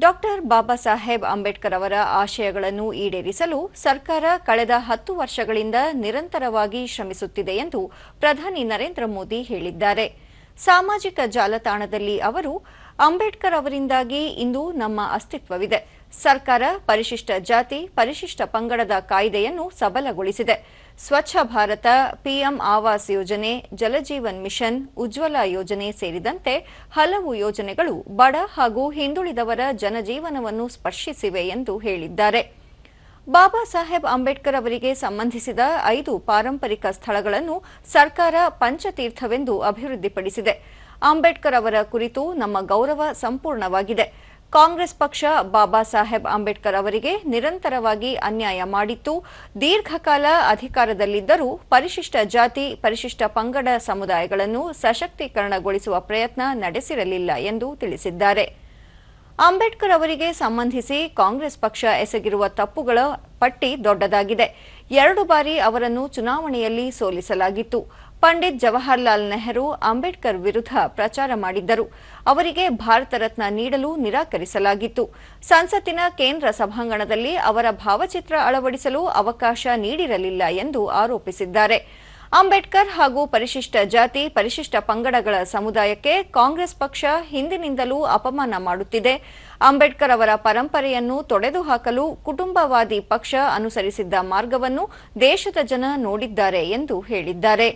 Doctor Baba Saheb Ambedkar ಅವರ ಆಶಯಗಳನ್ನು ಈಡೇರಿಸಲು ಸರ್ಕಾರ ಕಳೆದ ಹತ್ತು ವರ್ಷಗಳಿಂದ ನಿರಂತರವಾಗಿ ಶ್ರಮಿಸುತ್ತಿದೆ ಎಂದು ಪ್ರಧಾನಿ ನರೇಂದ್ರ ಮೋದಿ ಹೇಳಿದ್ದಾರೆ. ಸಾಮಾಜಿಕ ಜಾಲತಾಣದಲ್ಲಿ ಅವರು, ಅಂಬೇಡ್ಕರ್ ಅವರಿಂದಾಗಿ ಇಂದು ನಮ್ಮ ಅಸ್ತಿತ್ವವಿದೆ. ಸರ್ಕಾರ ಪರಿಶಿಷ್ಟ ಜಾತಿ, ಪರಿಶಿಷ್ಟ ಪಂಗಡದ ಕಾಯ್ದೆಯನ್ನು ಸಬಲಗೊಳಿಸಿದೆ. ಸ್ವಚ್ಛ ಭಾರತ, ಪಿಎಂ ಆವಾಸ್ ಯೋಜನೆ ಜಲಜೀವನ್ ಮಿಷನ್, ಉಜ್ವಲ ಯೋಜನೆ ಸೇರಿದಂತೆ ಹಲವು ಯೋಜನೆಗಳು ಬಡ ಹಾಗೂ ಹಿಂದುಳಿದವರ ಜನಜೀವನವನ್ನು ಸ್ಪರ್ಶಿಸಿವೆ ಎಂದು ಹೇಳಿದ್ದಾರೆ. ಬಾಬಾ ಸಾಹೇಬ್ ಅಂಬೇಡ್ಕರ್ ಅವರಿಗೆ ಸಂಬಂಧಿಸಿದ ಐದು ಪಾರಂಪರಿಕ ಸ್ಥಳಗಳನ್ನು ಸರ್ಕಾರ ಪಂಚತೀರ್ಥವೆಂದು ಅಭಿವೃದ್ಧಿಪಡಿಸಿದೆ. ಅಂಬೇಡ್ಕರ್ ಅವರ ಕುರಿತು ನಮ್ಮ ಗೌರವ ಸಂಪೂರ್ಣವಾಗಿದೆ. ಕಾಂಗ್ರೆಸ್ ಪಕ್ಷ ಬಾಬಾ ಸಾಹೇಬ್ ಅಂಬೇಡ್ಕರ್ ಅವರಿಗೆ ನಿರಂತರವಾಗಿ ಅನ್ಯಾಯ ಮಾಡಿತ್ತು. ದೀರ್ಘಕಾಲ ಅಧಿಕಾರದಲ್ಲಿದ್ದರೂ ಪರಿಶಿಷ್ಟ ಜಾತಿ, ಪರಿಶಿಷ್ಟ ಪಂಗಡ ಸಮುದಾಯಗಳನ್ನು ಸಶಕ್ತೀಕರಣಗೊಳಿಸುವ ಪ್ರಯತ್ನ ನಡೆಸಿರಲಿಲ್ಲ ಎಂದು ತಿಳಿಸಿದ್ದಾರೆ. ಅಂಬೇಡ್ಕರ್ ಅವರಿಗೆ ಸಂಬಂಧಿಸಿ ಕಾಂಗ್ರೆಸ್ ಪಕ್ಷ ಎಸಗಿರುವ ತಪ್ಪುಗಳ ಪಟ್ಟಿ ದೊಡ್ಡದಾಗಿದೆ. ಎರಡು ಬಾರಿ ಅವರನ್ನು ಚುನಾವಣೆಯಲ್ಲಿ ಸೋಲಿಸಲಾಗಿತ್ತು. ಪಂಡಿತ್ ಜವಾಹರ್ಲಾಲ್ ನೆಹರು ಅಂಬೇಡ್ಕರ್ ವಿರುದ್ಧ ಪ್ರಚಾರ ಮಾಡಿದ್ದರು. ಅವರಿಗೆ ಭಾರತ ರತ್ನ ನೀಡಲು ನಿರಾಕರಿಸಲಾಗಿತ್ತು. ಸಂಸತ್ತಿನ ಕೇಂದ್ರ ಸಭಾಂಗಣದಲ್ಲಿ ಅವರ ಭಾವಚಿತ್ರ ಅಳವಡಿಸಲು ಅವಕಾಶ ನೀಡಿರಲಿಲ್ಲ ಎಂದು ಆರೋಪಿಸಿದ್ದಾರೆ. ಅಂಬೇಡ್ಕರ್ ಹಾಗೂ ಪರಿಶಿಷ್ಟ ಜಾತಿ, ಪರಿಶಿಷ್ಟ ಪಂಗಡಗಳ ಸಮುದಾಯಕ್ಕೆ ಕಾಂಗ್ರೆಸ್ ಪಕ್ಷ ಹಿಂದಿನಿಂದಲೂ ಅಪಮಾನ ಮಾಡುತ್ತಿದೆ. ಅಂಬೇಡ್ಕರ್ ಅವರ ಪರಂಪರೆಯನ್ನು ತೊಡೆದುಹಾಕಲು ಕುಟುಂಬವಾದಿ ಪಕ್ಷ ಅನುಸರಿಸಿದ್ದ ಮಾರ್ಗವನ್ನು ದೇಶದ ಜನ ನೋಡಿದ್ದಾರೆ ಎಂದು ಹೇಳಿದ್ದಾರೆ.